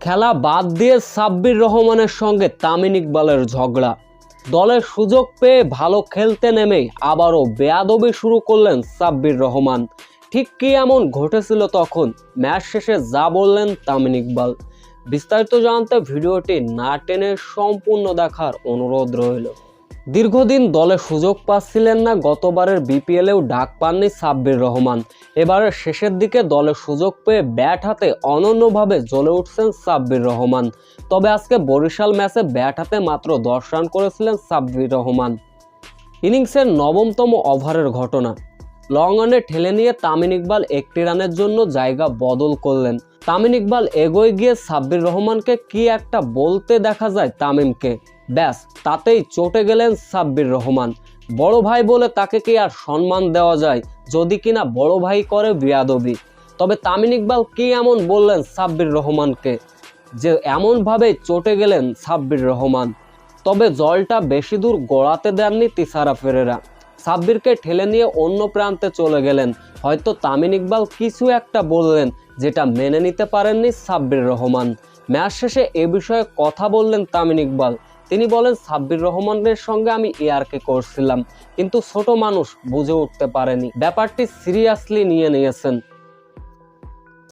খেলা বাদ দিয়ে সাব্বির রহমানের সঙ্গে তামিন ইকবালের ঝগড়া। দলের সুযোগ পেয়ে ভালো খেলতে নেমে আবারও বেয়াদবি শুরু করলেন সাব্বির রহমান। ঠিক কি এমন ঘটেছিল তখন? ম্যাচ শেষে যা বললেন তামিন ইকবাল। বিস্তারিত জানতে ভিডিওটি না টেনে সম্পূর্ণ দেখার অনুরোধ রইল। দীর্ঘদিন দলে সুযোগ পাচ্ছিলেন না, গতবারের বিপিএলেও ডাক পাননি সাব্বির রহমান। এবারের শেষের দিকে দলে সুযোগ পেয়ে ব্যাট হাতে অনন্যভাবে জ্বলে উঠছেন সাব্বির রহমান। তবে আজকে বরিশাল ম্যাচে ব্যাট হাতে মাত্র দশ রান করেছিলেন সাব্বির রহমান। ইনিংসের নবমতম ওভারের ঘটনা। লং অনে ঠেলে নিয়ে তামিন ইকবাল একটি রানের জন্য জায়গা বদল করলেন। তামিন ইকবাল এগোয় গিয়ে সাব্বির রহমানকে কি একটা বলতে দেখা যায় তামিমকে? ব্যাস, তাতেই চটে গেলেন সাব্বির রহমান। বড় ভাই বলে তাকে কি আর সম্মান দেওয়া যায় যদি কিনা বড় ভাই করে বিয়াদবি? তবে তামিন ইকবাল কি এমন বললেন সাব্বির রহমানকে? যে এমনভাবে চটে গেলেন সাব্বির রহমান। তবে জলটা বেশি দূর গড়াতে দেননি তিসারা ফেরেরা। সাব্বিরকে ঠেলে নিয়ে অন্য প্রান্তে চলে গেলেন। হয়তো তামিন ইকবাল কিছু একটা বললেন, যেটা মেনে নিতে পারেননি সাব্বির রহমান। ম্যাচ শেষে এ বিষয়ে কথা বললেন তামিন ইকবাল। তিনি বলেন, সাব্বির রহমানের সঙ্গে আমি এআরকে করছিলাম, কিন্তু ছোট মানুষ বুঝে উঠতে পারেনি। ব্যাপারটি সিরিয়াসলি নিয়ে নিয়েছেন।